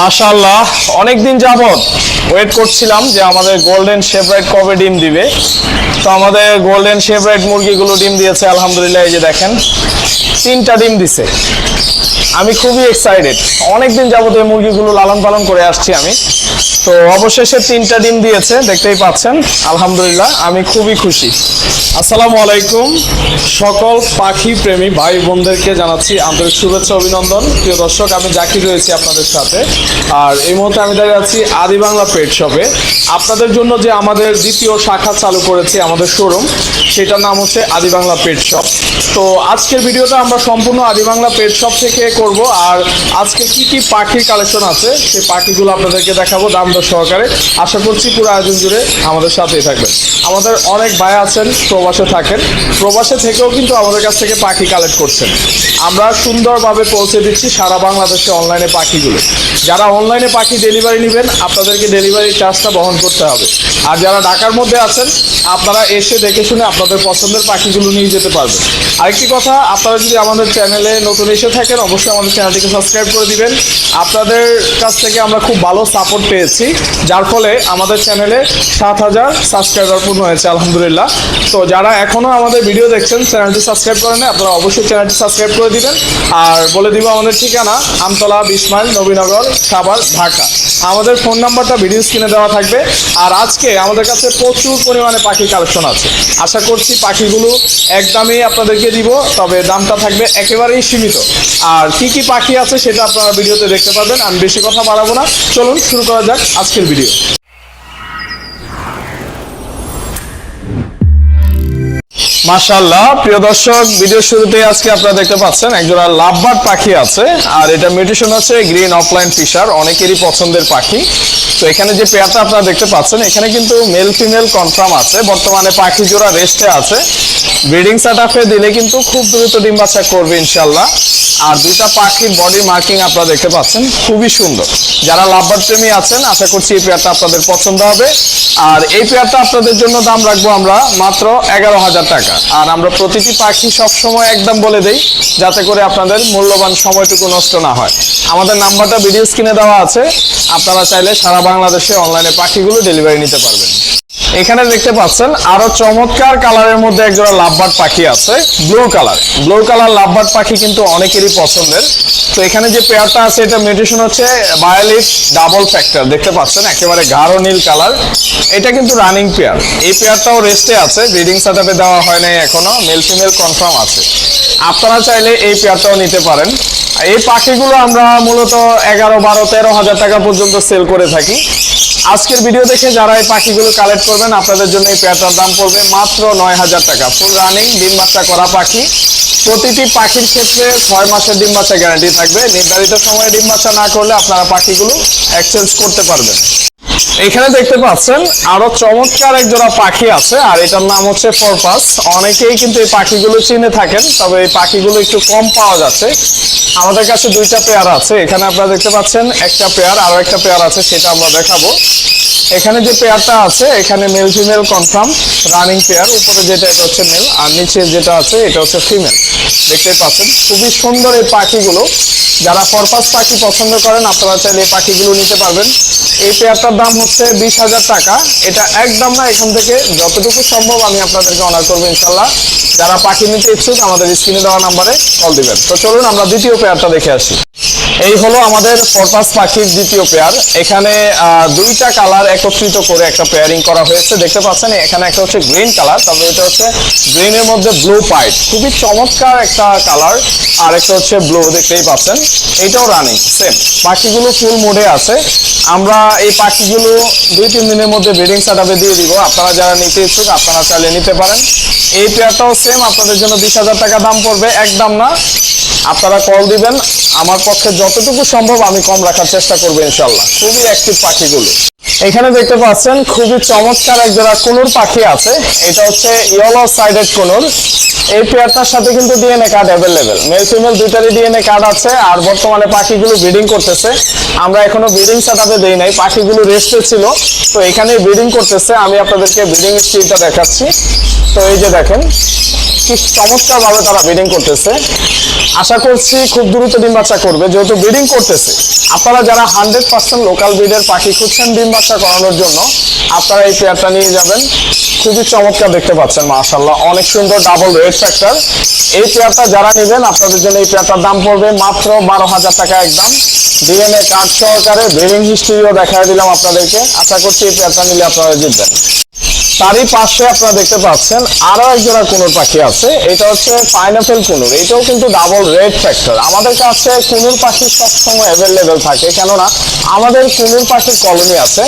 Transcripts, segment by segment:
মাশাল্লাহ অনেক দিন যাবত ওয়েট করছিলাম যে আমাদের গোল্ডেন শেভরাইট কবে ডিম দিবে। তো আমাদের গোল্ডেন শেভরাইট মুরগিগুলো ডিম দিয়েছে, আলহামদুলিল্লাহ, এই যে দেখেন, তিনটা ডিম দিছে। আমি খুবই এক্সাইটেড অনেক দিন যাবত এই মুরগিগুলো লালন পালন করে আসছি আমি। তো অবশেষে তিনটা ডিম দিয়েছে, দেখতেই পাচ্ছেন। আলহামদুলিল্লাহ, আমি খুবই খুশি। আসসালামু আলাইকুম। সকল পাখি প্রেমী ভাই বোনদেরকে জানাচ্ছি আন্তরিক শুভেচ্ছা, অভিনন্দন। প্রিয় দর্শক, আমি জাকির রয়েছি আপনাদের সাথে। আর এই মুহূর্তে আমি দাঁড়িয়ে আছি আদি বাংলা পেট শপে আপনাদের জন্য যে আমাদের দ্বিতীয় শাখা চালু করেছি আমাদের শোরুম সেটার নাম হচ্ছে আদি বাংলা পেট শপ তো আজকের ভিডিওটা আমরা সম্পূর্ণ আদি বাংলা পেট শপ থেকে করব। আর আজকে কি কি পাখির কালেকশন আছে, সেই পাখিগুলো আপনাদেরকে দেখাবো দাম দর সহকারে। আশা করছি পুরো আয়োজন জুড়ে আমাদের সাথেই থাকবেন। আমাদের অনেক ভাই আছেন, প্রবাসে থাকেন। প্রবাসে থেকেও কিন্তু আমাদের কাছ থেকে পাখি কালেক্ট করছেন। আমরা সুন্দরভাবে পৌঁছে দিচ্ছি সারা বাংলাদেশে অনলাইনে পাখিগুলো। যারা অনলাইনে পাখি ডেলিভারি নেবেন, আপনাদেরকে ডেলিভারি চার্জটা বহন করতে হবে। আর যারা ঢাকার মধ্যে আছেন, আপনারা এসে দেখে শুনে আপনাদের পছন্দের পাখিগুলো নিয়ে যেতে পারবেন। আরেকটি কথা, আপনারা যদি আমাদের চ্যানেলে নতুন এসে থাকেন, অবশ্যই আমাদের চ্যানেলটিকে সাবস্ক্রাইব করে দিবেন। আপনাদের কাছ থেকে আমরা খুব ভালো সাপোর্ট পেয়েছি, যার ফলে আমাদের চ্যানেলে সাত হাজার সাবস্ক্রাইবার পূর্ণ হয়েছে, আলহামদুলিল্লাহ। তো যারা এখনও আমাদের ভিডিও দেখছেন, চ্যানেলটি সাবস্ক্রাইব করেন আপনারা অবশ্যই চ্যানেলটি সাবস্ক্রাইব করে দিবেন। আর বলে দিব আমাদের ঠিকানা, আমতলা বিশ মাইল নবীনগর, সাভার, ঢাকা। আমাদের ফোন নাম্বারটা ভিডিও স্ক্রিনে দেওয়া থাকবে। আর আজকে আমাদের কাছে প্রচুর পরিমাণে পাখি কালেকশন আছে। আশা করছি পাখিগুলো একদমই আপনাদেরকে দিব, তবে দামটা থাকবে একেবারেই সীমিত। আর কি কি কি পাখি আছে সেটা আপনারা ভিডিওতে দেখতে পাবেন আমি বেশি কথা বাড়াবো না। চলুন শুরু করা যাক আজকের ভিডিও। মাশাল্লাহ প্রিয় দর্শক ভিডিও শুরুতে আজকে আপনারা দেখতে পাচ্ছেন, একজোড়া লাভবার্ড পাখি আছে, আর এটা মিউটেশন আছে গ্রিন অফলাইন ফিশার অনেকেরই পছন্দের পাখি। তো এখানে যে পেয়ারটা আপনারা দেখতে পাচ্ছেন, এখানে কিন্তু মেল ফিমেল কনফার্ম আছে, বর্তমানে পাখি জোড়া রেস্টে আছে। ব্রিডিং সেটআপে দিলে কিন্তু খুব দ্রুত ডিম বাচ্চা করবে ইনশাল্লাহ আর দুইটা পাখির বডি মার্কিং আপনারা দেখতে পাচ্ছেন, খুবই সুন্দর। যারা লাভবার্ড প্রেমী আছেন, আশা করছি এই পেয়ারটা আপনাদের পছন্দ হবে। আর এই পেয়ারটা আপনাদের জন্য দাম রাখব আমরা মাত্র এগারো হাজার টাকা। আর আমরা প্রতিটি পাখি সবসময় একদম বলে দেই, যাতে করে আপনাদের মূল্যবান সময়টুকু নষ্ট না হয়। আমাদের নাম্বারটা ভিডিও স্ক্রিনে দেওয়া আছে। আপনারা চাইলে সারা বাংলাদেশে অনলাইনে পাখিগুলো ডেলিভারি নিতে পারবেন। এখানে দেখতে পাচ্ছেন, আরও চমৎকার কালারের মধ্যে একজোড়া লাভবার্ড পাখি আছে, blue colour. Blue colour lovebird পাখি কিন্তু অনেকেরই পছন্দের। তো এখানে যে পেয়ারটা আছে, এটা মিউটেশন হচ্ছে বায়োলিট ডাবল ফ্যাক্টর। দেখতে পাচ্ছেন, একেবারে গাঢ় নীল কালার। এটা কিন্তু রানিং পেয়ার। এই পেয়ারটাও রেস্টে আছে, ব্রিডিং সেটআপে দেওয়া হয় নাই এখনও, মেল ফিমেল কনফার্ম আছে। আপনারা চাইলে এই পেয়ারটাও নিতে পারেন। এই পাখিগুলো আমরা মূলত এগারো, বারো, তেরো হাজার টাকা পর্যন্ত সেল করে থাকি। আজকের ভিডিও দেখে যারা এই পাখিগুলো কালেক্ট করবেন আপনাদের জন্য এই পেয়ারটার দাম পড়বে মাত্র নয় হাজার টাকা। ফুল রানিং ডিম বাচ্চা করা পাখি। প্রতিটি পাখির ক্ষেত্রে ছয় মাসের ডিম বাচ্চা গ্যারান্টি থাকবে। নির্ধারিত সময়ে ডিম বাচ্চা না করলে আপনারা পাখিগুলো এক্সচেঞ্জ করতে পারবেন। এখানে দেখতে পাচ্ছেন, আরও চমৎকার এক জোড়া পাখি আছে, আর এটার নাম হচ্ছে ফরপাস অনেকেই কিন্তু এই পাখিগুলো চিনে থাকেন, তবে এই পাখিগুলো একটু কম পাওয়া যাচ্ছে। আমাদের কাছে দুইটা পেয়ার আছে, এখানে আপনারা দেখতে পাচ্ছেন একটা পেয়ার, আরও একটা পেয়ার আছে, সেটা আমরা দেখাবো। এখানে যে পেয়ারটা আছে, এখানে male female confirm running pair উপরে যেটা, এটা হচ্ছে মেল আর নিচে যেটা আছে, এটা হচ্ছে ফিমেল দেখতেই পাচ্ছেন, খুবই সুন্দর এই পাখিগুলো। যারা ফরপাস পাখি পছন্দ করেন, আপনারা চাইলে এই পাখিগুলো নিতে পারবেন। এই পেয়ারটার দাম হচ্ছে বিশ হাজার টাকা। এটা একদম না, এখান থেকে যতটুকু সম্ভব আমি আপনাদেরকে অনার করব ইনশাল্লাহ। যারা পাখি নিতে ইচ্ছুক, আমাদের স্ক্রিনে দেওয়া নাম্বারে কল দিবেন। তো চলুন, আমরা দ্বিতীয় পেয়ারটা দেখে আসি। এই হলো আমাদের ফরপাস পাখির দ্বিতীয় পেয়ার এখানে দুইটা কালার একত্রিত করে একটা পেয়ারিং করা হয়েছে। দেখতে পাচ্ছেন, এখানে একটা হচ্ছে গ্রিন কালার তবে এটা হচ্ছে গ্রিনের মধ্যে ব্লু পাইট খুবই চমৎকার একটা কালার আর একটা হচ্ছে ব্লু দেখতেই পাচ্ছেন। এটাও রানিং সেম পাখিগুলো ফুল মোডে আছে। আমরা এই পাখিগুলো দুই, তিন দিনের মধ্যে ব্রিডিং সেটআপে দিয়ে দিব। আপনারা যারা নিতে ইচ্ছুক, আপনারা চাইলে নিতে পারেন। এই পেয়ারটাও সেম আপনাদের জন্য বিশ হাজার টাকা দাম পড়বে। একদম না। আপনারা কল দিবেন। আমার পক্ষে যতটুকু সম্ভব আমি কম রাখার চেষ্টা করব ইনশাল্লাহ। খুবই অ্যাক্টিভ পাখিগুলো। এখানে দেখতে পাচ্ছেন, খুবই চমৎকার এক জোড়া কুনুর পাখি আছে। এটা হচ্ছে ইয়েলো সাইডেড কুনুর। এই পেয়ারটার সাথে কিন্তু DNA card available male female দুইটারই ডিএনএ কার্ড আছে আর বর্তমানে পাখিগুলো ব্রিডিং করতেছে। আমরা এখনও ব্রিডিং সেটআপে দেই নাই, পাখিগুলো রেস্টে ছিল। তো এখানে ব্রিডিং করতেছে। আমি আপনাদেরকে ব্রিডিং স্পিডটা দেখাচ্ছি। তো এই যে দেখেন কি চমৎকার ভাবে তারা ব্রিডিং করতেছে। আশা করছি খুব দ্রুত ডিম বাচ্চা করবে, যেহেতু ব্রিডিং করতেছে। আপনারা যারা হান্ড্রেড পার্সেন্ট লোকাল ব্রিডের পাখি খুঁজছেন ডিম বাচ্চা করানোর জন্য, আপনারা এই পেয়ারটা নিয়ে যাবেন। খুবই চমৎকার দেখতে পাচ্ছেন মাশাল্লাহ অনেক সুন্দর ডাবল রেড ফ্যাক্টর এই পেয়ারটা যারা নেবেন, আপনাদের জন্য এই পেয়ারটার দাম পড়বে মাত্র বারো হাজার টাকা একদম। ডিএনএ কার্ড সহকারে ব্রিডিং হিস্ট্রিও দেখা দিলাম আপনাদেরকে। আশা করছি এই পেয়ারটা নিলে আপনারা জিতবেন। তারই পাশে আপনারা দেখতে পাচ্ছেন আরও এক জোড়া কুনুর পাখি আছে। এটা হচ্ছে পাইনাপেল কুনুর। এটাও কিন্তু ডাবল রেড ফ্যাক্টর আমাদের কাছে কুনুর পাখি সবসময় অ্যাভেলেবেল থাকে, কেননা আমাদের কুনুর পাখির কলোনি আছে।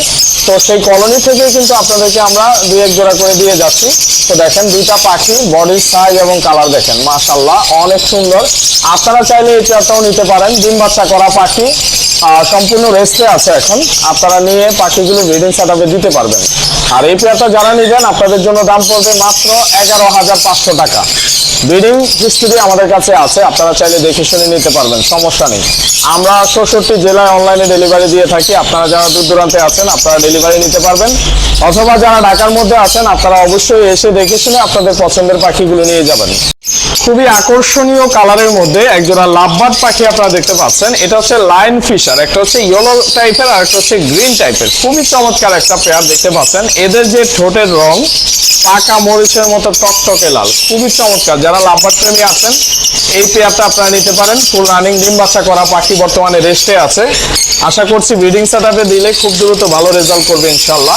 তো সেই কলোনি থেকে কিন্তু আপনাদেরকে আমরা দুই এক জোড়া করে দিয়ে যাচ্ছি। তো দেখেন, দুইটা পাখি বডির সাইজ এবং কালার দেখেন মাশাল্লাহ অনেক সুন্দর। আপনারা চাইলে এই পেয়ারটাও নিতে পারেন। ডিম বাচ্চা করা পাখি সম্পূর্ণ রেস্টে আছে এখন। আপনারা নিয়ে পাখিগুলো ব্রিডিং সেটআপে দিতে পারবেন। আর এই পেয়ারটা যারা নেবেন, আপনাদের জন্য দাম পড়বে মাত্র এগারো হাজার পাঁচশো টাকা। ব্রিডিং হিস্ট্রি আমাদের কাছে আছে, আপনারা চাইলে দেখে শুনে নিতে পারবেন, সমস্যা নেই। আমরা ষষট্টি জেলায় অনলাইনে ডেলিভারি দিয়ে থাকি, আপনারা যারা দূর দূরান্তে আছেন, আপনারা ডেলিভারি নিতে পারবেন। অথবা যারা ঢাকার মধ্যে আছেন, আপনারা অবশ্যই এসে দেখে শুনে আপনাদের পছন্দের পাখিগুলো নিয়ে যাবেন। খুবই আকর্ষণীয় কালারের মধ্যে একজোড়া লাভবার্ড পাখি আপনারা দেখতে পাচ্ছেন। এটা হচ্ছে লাইন ফিশার একটা হচ্ছে ইয়েলো টাইপের আর একটা হচ্ছে গ্রিন টাইপের খুবই চমৎকার একটা পেয়ার দেখতে পাচ্ছেন। এদের যে ঠোঁটের রং, পাকা মরিচের মতো টকটকে লাল। খুবই চমৎকার। যারা লাভবার্ড প্রেমী আছেন, এই পেয়ারটা আপনারা নিতে পারেন। ফুল রানিং ডিম বাচ্চা করা পাখি বর্তমানে রেস্টে আছে। আশা করছি ব্রিডিং সেটআপে দিলে খুব দ্রুত ভালো রেজাল্ট করবে ইনশাল্লাহ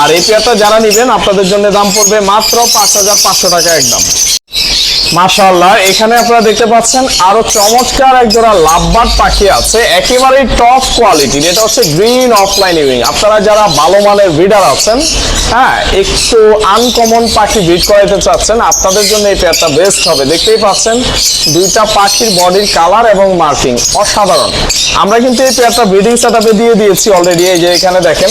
আর এই পেয়ারটা যারা নেবেন, আপনাদের জন্য দাম পড়বে মাত্র পাঁচ হাজার পাঁচশো টাকা একদম। মাশাআল্লাহ, এখানে আপনারা দেখতে পাচ্ছেন আরও চমৎকার এক জোড়া লাভবার্ড পাখি আছে, একেবারেই টপ কোয়ালিটির এটা হচ্ছে গ্রিন অফলাইন ইভিং আপনারা যারা ভালো মানের ব্রিডার আছেন হ্যাঁ একটু আনকমন পাখি ব্রিড করাইতে চাচ্ছেন, আপনাদের জন্য এই পেয়ারটা বেস্ট হবে। দেখতেই পাচ্ছেন, দুইটা পাখির বডির কালার এবং মার্কিং অসাধারণ। আমরা কিন্তু এই পেয়ারটা ব্রিডিং সেটআপে দিয়ে দিয়েছি অলরেডি এই যে এখানে দেখেন,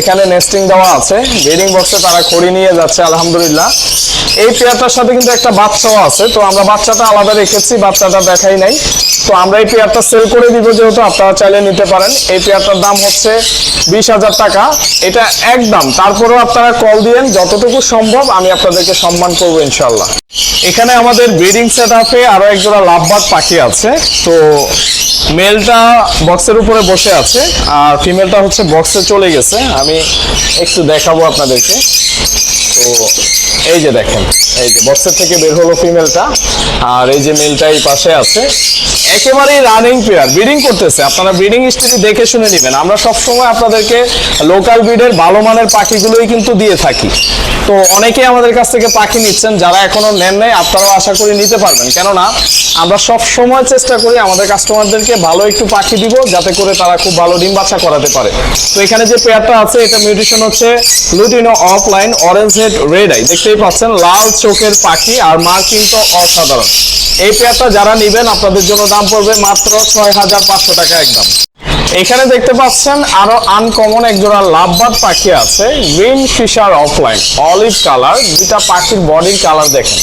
এখানে নেস্টিং দেওয়া আছে। ব্রিডিং বক্সে তারা খড়ি নিয়ে যাচ্ছে, আলহামদুলিল্লাহ। এই পেয়ারটার সাথে কিন্তু একটা বাচ্চাও আছে, তো আমরা বাচ্চাটা আলাদা রেখেছি, বাচ্চাটা দেখাই নাই। তো আমরা এই পেয়ারটা সেল করে দিব যেহেতু আপনারা চাইলে নিতে পারেন। এই পেয়ারটার দাম হচ্ছে বিশ হাজার টাকা। এটা একদম। তারপরেও আপনারা কল দিয়েন, যতটুকু সম্ভব আমি আপনাদেরকে সম্মান করব ইনশাল্লাহ এখানে আমাদের ব্রিডিং সেট আপে আরও একজোড়া লাভবাদ পাখি আছে। তো মেলটা বক্সের উপরে বসে আছে, আর ফিমেলটা হচ্ছে বক্সে চলে গেছে। আমি একটু দেখাবো আপনাদেরকে। এই যে দেখেন, এই যে বক্সের থেকে বের হলো ফিমেলটা আর এই যে মেলটা এই পাশে আছে একেবারেই রানিং পেয়ার ব্রিডিং করতেছে। আপনারা ব্রিডিং হিস্ট্রি দেখে শুনে নেবেন। আমরা সবসময় আপনাদেরকে লোকাল ব্রিডের ভালো মানের পাখিগুলোই কিন্তু দিয়ে থাকি। তো অনেকেই আমাদের কাছ থেকে পাখি নিচ্ছেন, যারা এখনও নেন নাই, আপনারাও আশা করি নিতে পারবেন। কেননা, আমরা সব সময় চেষ্টা করি আমাদের কাস্টমারদেরকে ভালো একটু পাখি দিব, যাতে করে তারা খুব ভালো ডিম বাচ্চা করাতে পারে। তো এখানে যে পেয়ারটা আছে, এটা মিউটেশন হচ্ছে lutino opaline orange head red eye দেখতেই পাচ্ছেন, লাল চোখের পাখি আর মার্কিং তো অসাধারণ। এই পেয়ারটা যারা নেবেন, আপনাদের জন্য দাম পড়বে মাত্র ছয় হাজার পাঁচশো টাকা একদম। এখানে দেখতে পাচ্ছেন আরও আনকমন এক জোড়া লাভবাদ পাখি আছে green fischer opaline olive colour দুইটা পাখির বডির কালার দেখেন।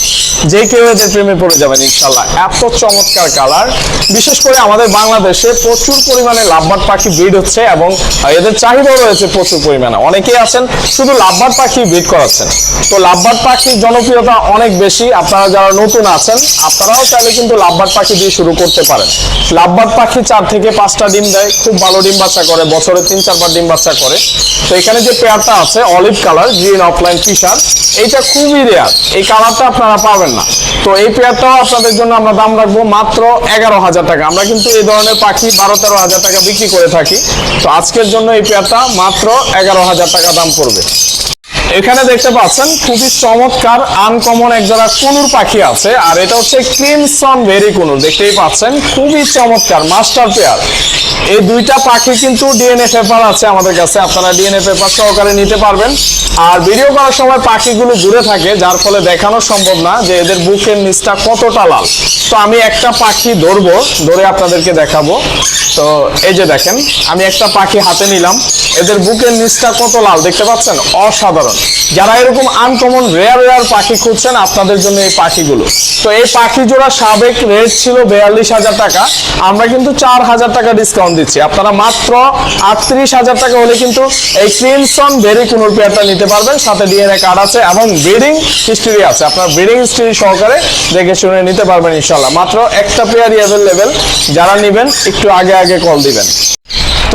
যে কেউ এদের প্রেমে পড়ে যাবেন ইনশাল্লাহ এত চমৎকার কালার বিশেষ করে আমাদের বাংলাদেশে প্রচুর পরিমাণে লাভবাদ পাখি ব্রিড হচ্ছে এবং এদের চাহিদাও রয়েছে প্রচুর পরিমাণে। অনেকেই আছেন, শুধু লাভবাদ পাখি ব্রিড করাচ্ছেন। তো লাভবাদ পাখির জনপ্রিয়তা অনেক বেশি। আপনারা যারা নতুন আছেন, আপনারাও চাইলে কিন্তু লাভবাদ পাখি দিয়ে শুরু করতে পারেন। লাভবাদ পাখি চার থেকে পাঁচটা ডিম দেয়, খুব ভালো ডিম বাচ্চা করে, বছরে তিন, চারবার ডিম বাচ্চা করে। তো এখানে যে পেয়ারটা আছে, olive colour, green opaline fischer এইটা খুবই রেয়ার এই কালারটা আপনারা পাবেন না। তো এই পেয়ারটাও আপনাদের জন্য আমরা দাম রাখব মাত্র এগারো হাজার টাকা। আমরা কিন্তু এই ধরনের পাখি বারো, তেরো হাজার টাকা বিক্রি করে থাকি। তো আজকের জন্য এই পেয়ারটা মাত্র এগারো হাজার টাকা দাম পড়বে। এখানে দেখতে পাচ্ছেন, খুবই চমৎকার আনকমন এক জোড়া কুনুর পাখি আছে, আর এটা হচ্ছে ক্রিমসন ভেরি কুনুর, দেখতেই পাচ্ছেন, খুবই চমৎকার মাস্টার পেয়ার এই দুইটা পাখি কিন্তু ডিএনএ পেপার আছে আমাদের কাছে, আপনারা ডিএনএ পেপার সহকারে নিতে পারবেন। আর ভিডিও করার সময় পাখিগুলো দূরে থাকে, যার ফলে দেখানো সম্ভব না যে এদের বুকের নিচটা কতটা লাল। তো আমি একটা পাখি ধরবো, ধরে আপনাদেরকে দেখাবো। তো এই যে দেখেন, আমি একটা পাখি হাতে নিলাম, এদের বুকের নিচটা কত লাল, দেখতে পাচ্ছেন? অসাধারণ। যারা এরকম আনকমন রেয়ার রেয়ার পাখি খুঁজছেন, আপনাদের জন্য এই পাখিগুলো। তো এই পাখি জোড়া সাবেক রেট ছিল বিয়াল্লিশ হাজার টাকা। আমরা কিন্তু চার হাজার টাকা ডিসকাউন্ট দিচ্ছি। আপনারা মাত্র আটত্রিশ হাজার টাকা হলে কিন্তু এই ক্রিমসন ভেরি কুনুর পেয়ারটা নিতে পারবেন। সাথে ডিএনএ কার্ড আছে এবং ব্রিডিং হিস্ট্রি আছে। আপনার ব্রিডিং হিস্ট্রি সহকারে দেখে শুনে নিতে পারবেন ইনশাল্লাহ মাত্র একটা পেয়ারই অ্যাভেলেবেল যারা নেবেন, একটু আগে আগে কল দিবেন।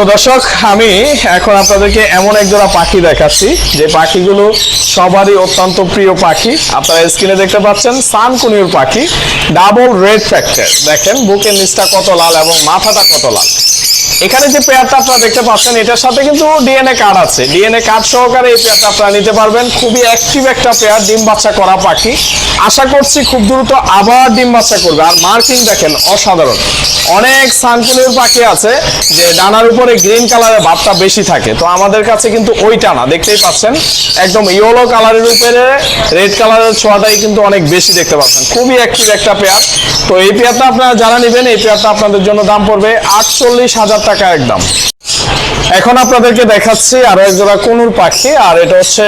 তো দর্শক, আমি এখন আপনাদেরকে এমন এক জোড়া পাখি দেখাচ্ছি। যে পাখিগুলো সবারই অত্যন্ত প্রিয় পাখি। আপনারা স্ক্রিনে দেখতে পাচ্ছেন, সানকুনির পাখি ডাবল রেড ফ্যাক্টর দেখেন, বুকের নিচটা কত লাল এবং মাথাটা কত লাল। এখানে যে পেয়ারটা আপনারা দেখতে পাচ্ছেন, এটার সাথে কিন্তু ডিএনএ কার্ড আছে। ডিএনএ কার্ড সহকারে এই পেয়ারটা আপনারা নিতে পারবেন। খুবই অ্যাক্টিভ একটা পেয়ার ডিম বাচ্চা করা পাখি। আশা করছি খুব দ্রুত আবার ডিম বাচ্চা করবে। আর মার্কিং দেখেন, অসাধারণ। অনেক সানকুনির পাখি আছে যে ডানার উপরে গ্রিন কালারের ভাবটা বেশি থাকে। তো আমাদের কাছে কিন্তু ওইটা না, দেখতেই পাচ্ছেন? একদম ইয়েলো কালারের উপরে, রেড কালারের ছোঁয়াটাই কিন্তু অনেক বেশি দেখতে পাচ্ছেন। খুবই অ্যাক্টিভ একটা পেয়ার তো এই পেয়ারটা আপনারা যারা নেবেন, এই পেয়ারটা আপনাদের জন্য দাম পড়বে আটচল্লিশ হাজার টাকা একদম। এখন আপনাদেরকে দেখাচ্ছি আরও এক জোড়া কুনুর পাখি, আর এটা হচ্ছে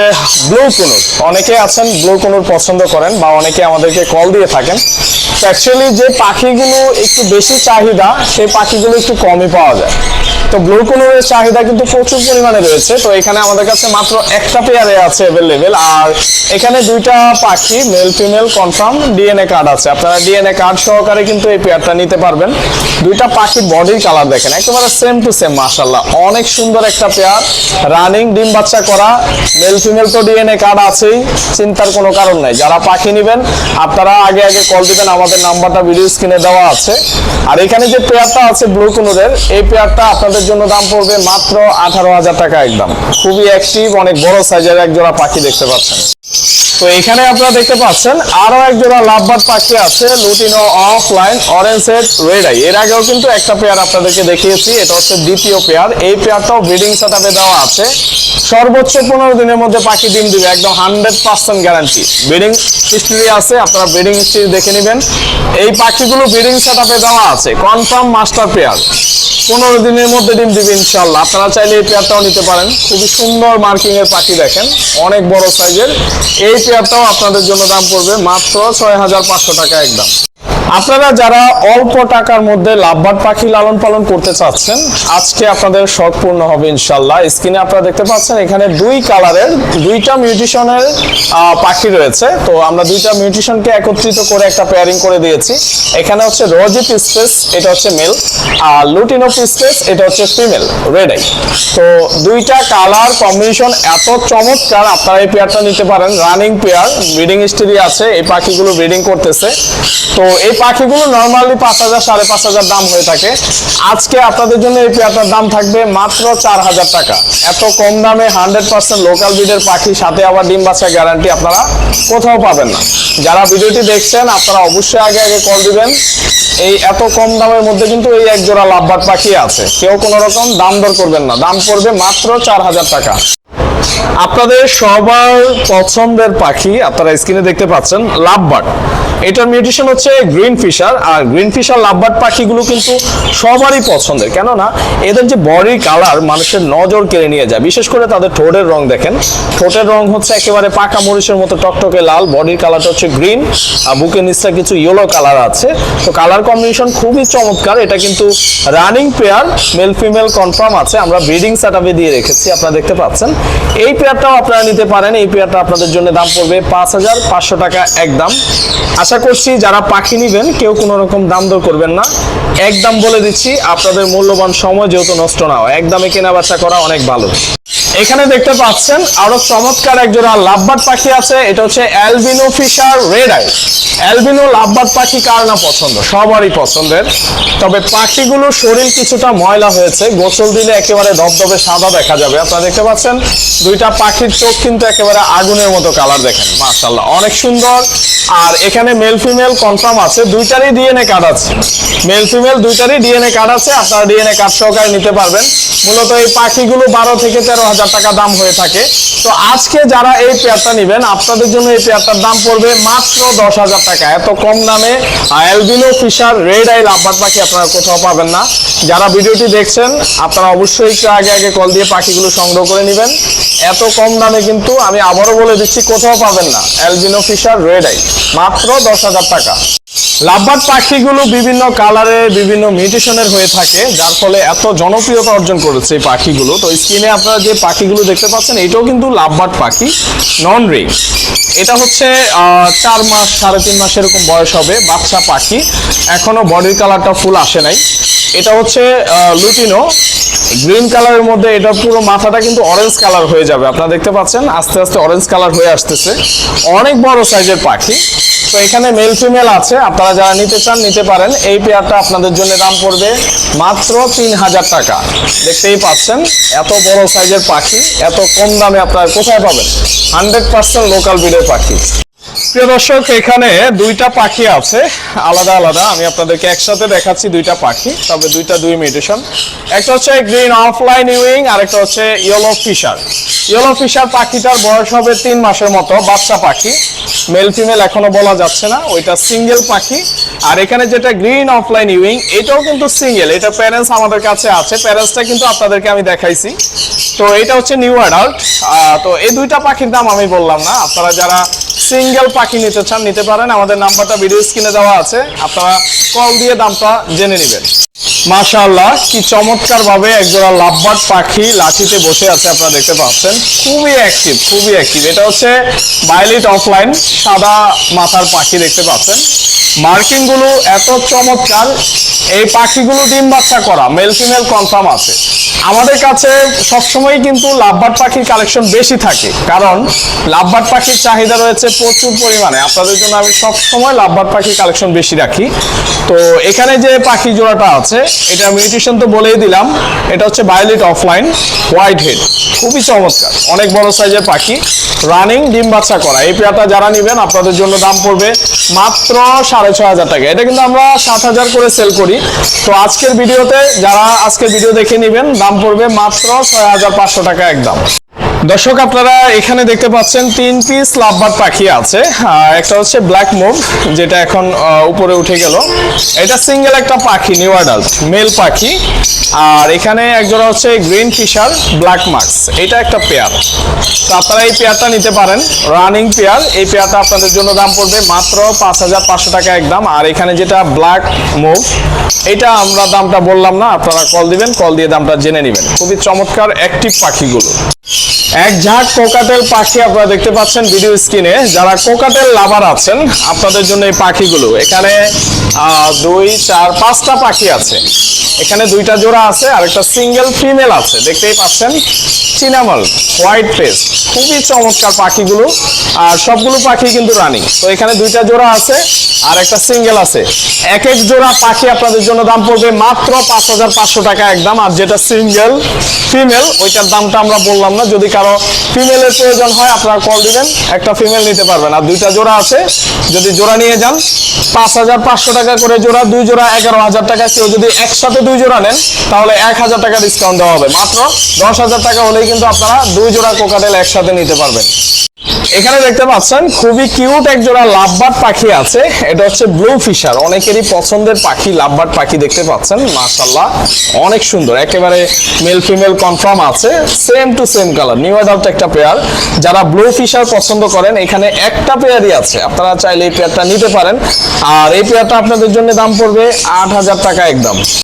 ব্লু কুনুর। অনেকে আছেন ব্লু কুনুর পছন্দ করেন বা অনেকে আমাদেরকে কল দিয়ে থাকেন। অ্যাকচুয়ালি যে পাখিগুলো একটু বেশি চাহিদা, সেই পাখিগুলো একটু কমই পাওয়া যায়। তো ব্লু কুনুরের চাহিদা কিন্তু প্রচুর পরিমাণে রয়েছে। তো এখানে আমাদের কাছে মাত্র একটা পেয়ারে আছে অ্যাভেলেবেল আর এখানে দুইটা পাখি male female confirm DNA card আছে। আপনারা ডিএনএ কার্ড সহকারে কিন্তু এই পেয়ারটা নিতে পারবেন। দুইটা পাখির বডির কালার দেখেন, একেবারে সেম টু সেম মাশাল্লাহ অনেক সুন্দর একটা পেয়ার রানিং ডিম বাচ্চা করা মেল ফিমেল তো ডিএনএ কার্ড আছেই, চিন্তার কোনো কারণ নাই। যারা পাখি নেবেন, আপনারা আগে আগে কল দিবেন, আমাদের নাম্বারটা ভিডিও স্ক্রিনে দেওয়া আছে। আর এখানে যে পেয়ারটা আছে ব্লু কুনুরের এই পেয়ারটা আপনাদের জন্য দাম পড়বে মাত্র আঠারো হাজার টাকা একদম। খুবই অ্যাক্টিভ অনেক বড় সাইজের এক জোড়া পাখি দেখতে পাচ্ছেন। তো এখানে আপনারা দেখতে পাচ্ছেন, আরও এক জোড়া লাভবাদ পাখি আছে lutino opaline orange head red eye এর আগেও কিন্তু একটা পেয়ার আপনাদেরকে দেখিয়েছি, এটা হচ্ছে দ্বিতীয় পেয়ার এই পেয়ারটাও ব্রিডিং সেটআপে দেওয়া আছে। সর্বোচ্চ পনেরো দিনের মধ্যে পাখি ডিম দিবে, একদম hundred percent guarantee breeding history আছে, আপনারা ব্রিডিং হিস্ট্রি দেখে নেবেন। এই পাখিগুলো ব্রিডিং সেটআপে দেওয়া আছে। কনফার্ম মাস্টার পেয়ার পনেরো দিনের মধ্যে ডিম দিবে ইনশাল্লাহ আপনারা চাইলে এই পেয়ারটাও নিতে পারেন। খুবই সুন্দর মার্কিং এর পাখি দেখেন। অনেক বড় সাইজের এই পেয়ারটাও আপনাদের জন্য দাম পড়বে মাত্র ছয় হাজার পাঁচশো টাকা একদম। আপনারা যারা অল্প টাকার মধ্যে লাভবাদ পাখি লালন পালন করতে চাচ্ছেন, আজকে আপনাদের শখ পূর্ণ হবে ইনশাল্লাহ স্ক্রিনে আপনারা দেখতে পাচ্ছেন, এখানে দুই কালারের, দুইটা মিউটিশনের পাখি রয়েছে। তো আমরা দুইটা মিউটিশনকে একত্রিত করে একটা পেয়ারিং করে দিয়েছি। এখানে হচ্ছে রোজি স্পেস, এটা হচ্ছে মেল আর লুটিনো স্পেস, এটা হচ্ছে ফিমেল রেড আই তো দুইটা কালার কম্বিনেশন এত চমৎকার, আপনারা এই পেয়ারটা নিতে পারেন। রানিং পেয়ার ব্রিডিং হিস্ট্রি আছে, এই পাখিগুলো ব্রিডিং করতেছে। তো এই পাখিগুলো নর্মালি পাঁচ হাজার, সাড়ে পাঁচ হাজার দাম হয়ে থাকে। আজকে আপনাদের জন্য এই পেয়ারটার দাম থাকবে মাত্র চার হাজার টাকা। এত কম দামে হান্ড্রেড পার্সেন্ট লোকাল ব্রিডের পাখি, সাথে আবার ডিম বাচ্চা গ্যারান্টি আপনারা কোথাও পাবেন না। যারা ভিডিওটি দেখছেন, আপনারা অবশ্যই আগে আগে কল দিবেন। এই এত কম দামের মধ্যে কিন্তু এই এক জোড়া লাভবাদ পাখি আছে। কেউ কোনো রকম দাম দর করবেন না। দাম পড়বে মাত্র চার হাজার টাকা। আপনাদের সবার পছন্দের পাখি, আপনারা স্ক্রিনে দেখতে পাচ্ছেন, লাভবার্ড। এটার মিউটেশন হচ্ছে গ্রিন ফিশার, আর গ্রিন ফিশার লাভবার্ড পাখিগুলো কিন্তু সবারই পছন্দের। কেননা এদের যে বডি কালার মানুষের নজর কেড়ে নিয়ে যায়। বিশেষ করে তাদের ঠোঁটের রং দেখেন। ঠোঁটের রং হচ্ছে একেবারে পাকা মরিচের মতো টকটকে লাল। বডির কালারটা হচ্ছে গ্রিন, আর বুকের নিচটা কিছু ইয়েলো কালার আছে। তো কালার কম্বিনেশন খুবই চমৎকার। এটা কিন্তু running pair, male female confirm আছে। আমরা ব্রিডিং সেটআপে দিয়ে রেখেছি, আপনারা দেখতে পাচ্ছেন। এই পেয়ারটাও আপনারা নিতে পারেন। এই পেয়ারটা আপনাদের জন্য দাম পড়বে পাঁচ হাজার পাঁচশো টাকা একদম। আশা করছি যারা পাখি নেবেন, কেউ কোনো রকম দাম দর করবেন না। একদম বলে দিচ্ছি, আপনাদের মূল্যবান সময় যেহেতু নষ্ট না হয়। একদমে কেনা বেচা করা অনেক ভালো। এখানে দেখতে পাচ্ছেন, আরও চমৎকার এক জোড়া লাভবাদ পাখি আছে। এটা হচ্ছে albino fischer red eye. Albino lovebird পাখি কার না পছন্দ? সবারই পছন্দের। তবে পাখিগুলো শরীর কিছুটা ময়লা হয়েছে। গোসল দিলে একেবারে ধবধবে সাদা দেখা যাবে। আপনারা দেখতে পাচ্ছেন, দুইটা পাখির চোখ কিন্তু একেবারে আগুনের মতো কালার দেখেন। মাশাল্লাহ অনেক সুন্দর। আর এখানে মেল ফিমেল কনফার্ম আছে। দুইটারই ডিএনএ কার্ড আছে। মেল ফিমেল দুইটারই ডিএনএ কার্ড আছে আপনারা ডিএনএ কার্ড সহকারে নিতে পারবেন। মূলত এই পাখিগুলো বারো থেকে তেরো হাজার টাকা দাম হয়ে থাকে। তো আজকে যারা এই পেয়ারটা নেবেন, আপনাদের জন্য এই পেয়ারটার দাম পড়বে মাত্র দশ হাজার টাকা। এত কম দামে albino fischer red eye lovebird পাখি আপনারা কোথাও পাবেন না। যারা ভিডিওটি দেখছেন, আপনারা অবশ্যই একটু আগে আগে কল দিয়ে পাখিগুলো সংগ্রহ করে নেবেন। এত কম দামে কিন্তু আমি আবারও বলে দিচ্ছি, কোথাও পাবেন না। অ্যালবিনো ফিশার রেড আই মাত্র দশ হাজার টাকা। লাভবার্ড পাখিগুলো বিভিন্ন কালারে, বিভিন্ন মিউটেশনের হয়ে থাকে, যার ফলে এত জনপ্রিয়তা অর্জন করেছে এই পাখিগুলো। তো স্ক্রিনে আপনারা যে পাখিগুলো দেখতে পাচ্ছেন, এটাও কিন্তু লাভবার্ড পাখি নন রিং এটা হচ্ছে চার মাস, সাড়ে তিন মাস এরকম বয়স হবে, বাচ্চা পাখি। এখনও বডির কালারটা ফুল আসে নাই। এটা হচ্ছে লুটিনো। গ্রিন কালারের মধ্যে এটা পুরো মাথাটা কিন্তু অরেঞ্জ কালার হয়ে যাবে। আপনারা দেখতে পাচ্ছেন, আস্তে আস্তে অরেঞ্জ কালার হয়ে আসতেছে। অনেক বড় সাইজের পাখি। তো এখানে মেল ফিমেল আছে। আপনারা যারা নিতে চান, নিতে পারেন। এই পেয়ারটা আপনাদের জন্য দাম পড়বে মাত্র তিন হাজার টাকা। দেখতেই পাচ্ছেন, এত বড় সাইজের পাখি, এত কম দামে আপনারা কোথায় পাবেন? হান্ড্রেড পার্সেন্ট লোকাল বিডের পাখি। প্রিয় দর্শক, এখানে দুইটা পাখি আছে। আলাদা আলাদা। আমি আপনাদেরকে একসাথে দেখাচ্ছি দুইটা পাখি, তবে দুইটা দুই মিউটেশন। একটা হচ্ছে গ্রিন অফলাইন ইউইং আর একটা হচ্ছে ইয়েলো ফিশার। ইয়েলো ফিশার পাখিটার বয়স হবে তিন মাসের মতো, বাচ্চা পাখি। মেল ফিমেল এখনও বলা যাচ্ছে না, ওইটা সিঙ্গেল পাখি। আর এখানে যেটা গ্রিন অফলাইন ইউইং, এটাও কিন্তু সিঙ্গেল। এটা প্যারেন্টস আমাদের কাছে আছে, প্যারেন্টসটা কিন্তু আপনাদেরকে আমি দেখাইছি। তো এটা হচ্ছে নিউ অ্যাডাল্ট। তো এই দুইটা পাখির দাম আমি বললাম না। আপনারা যারা সিঙ্গেল পাখি নিতে চান, নিতে পারেন। আমাদের নাম্বারটা ভিডিও স্ক্রিনে দেওয়া আছে। আপনারা কল দিয়ে দামটা জেনে নেবেন। মাশাআল্লাহ, কি চমৎকার ভাবে একজোড়া লাভবার্ড পাখি লাঠিতে বসে আছে আপনারা দেখতে পাচ্ছেন। খুবই অ্যাক্টিভ খুবই অ্যাক্টিভ এটা হচ্ছে বাইলিট অফলাইন সাদা মাথার পাখি দেখতে পাচ্ছেন। মার্কিংগুলো এত চমৎকার, এই পাখিগুলো ডিম বাচ্চা করা মেল ফিমেল কনফার্ম আছে। আমাদের কাছে সবসময় কিন্তু লাভবার্ড পাখির কালেকশন বেশি থাকে, কারণ লাভবার্ড পাখির চাহিদা রয়েছে প্রচুর পরিমাণে। আপনাদের জন্য আমি সবসময় লাভবার্ড পাখির কালেকশন বেশি রাখি। তো এখানে যে পাখি জোড়াটা আছে এটা মিউটেশন তো বলেই দিলাম। এটা হচ্ছে বায়োলেট অফলাইন হোয়াইট হেড খুবই চমৎকার। অনেক বড় সাইজের পাখি। রানিং ডিম বাচ্চা করা। এই পেয়ারটা যারা নেবেন, আপনাদের জন্য দাম পড়বে মাত্র সাড়ে ছয় হাজার টাকা। এটা কিন্তু আমরা সাত হাজার করে সেল করি। তো আজকের ভিডিওতে, যারা আজকের ভিডিও দেখে নেবেন, দাম পড়বে মাত্র ছয় হাজার পাঁচশো টাকা একদম। দর্শক, আপনারা এখানে দেখতে পাচ্ছেন তিন পিস লাভবার পাখি আছে। একটা হচ্ছে ব্ল্যাক মুভ যেটা এখন উপরে উঠে গেল। এটা সিঙ্গেল একটা পাখি নিউ অ্যাডাল্ট মেল পাখি। আর এখানে একজোড়া হচ্ছে গ্রিন ফিশার ব্ল্যাক মার্কস এটা একটা পেয়ার। তো আপনারা এই পেয়ারটা নিতে পারেন। Running pair. এই পেয়ারটা আপনাদের জন্য দাম পড়বে মাত্র পাঁচ হাজার পাঁচশো টাকা একদম। আর এখানে যেটা ব্ল্যাক মুভ এটা আমরা দামটা বললাম না, আপনারা কল দিবেন কল দিয়ে দামটা জেনে নেবেন। খুবই চমৎকার অ্যাক্টিভ পাখিগুলো। এক ঝাঁক কোকাটেল পাখি আপনারা দেখতে পাচ্ছেন ভিডিও স্ক্রিনে যারা কোকাটেল লাভার আছেন, আপনাদের জন্য এই পাখিগুলো। এখানে দুই, চার, পাঁচটা পাখি আছে। এখানে দুইটা জোড়া আছে আর একটা সিঙ্গেল ফিমেল আছে। দেখতেই পাচ্ছেন চিনামল হোয়াইট ফেস খুবই চমৎকার পাখিগুলো। আর সবগুলো পাখি কিন্তু রানিং তো এখানে দুইটা জোড়া আছে, আর একটা সিঙ্গেল আছে। এক এক জোড়া পাখি আপনাদের জন্য দাম পড়বে মাত্র পাঁচ হাজার পাঁচশো টাকা একদম। আর যেটা সিঙ্গেল ফিমেল ওইটার দামটা আমরা বললাম না। যদি কারও ফিমেলের প্রয়োজন হয়, আপনারা কল দিবেন, একটা ফিমেল নিতে পারবেন। আর দুইটা জোড়া আছে, যদি জোড়া নিয়ে যান, পাঁচ হাজার পাঁচশো টাকা করে জোড়া, দুই জোড়া এগারো হাজার টাকা। কেউ যদি একসাথে দুই জোড়া নেন, তাহলে এক হাজার টাকা ডিসকাউন্ট দেওয়া হবে। মাত্র দশ হাজার টাকা হলেই কিন্তু আপনারা দুই জোড়া কোকাটেল একসাথে নিতে পারবেন। এখানে দেখতে পাচ্ছেন, খুবই কিউট এক জোড়া লাভবার্ড পাখি আছে। এটা হচ্ছে ব্লু ফিশার অনেকেরই পছন্দের পাখি, লাভবার্ড পাখি দেখতে পাচ্ছেন মাশাল্লাহ অনেক সুন্দর, একেবারে মেল ফিমেল কনফার্ম আছে same to same colour new adult একটা পেয়ার যারা ব্লু ফিশার পছন্দ করেন, এখানে একটা পেয়ারই আছে। আপনারা চাইলে এই পেয়ারটা নিতে পারেন। আর এই পেয়ারটা আপনাদের জন্য দাম পড়বে আট হাজার টাকা একদম।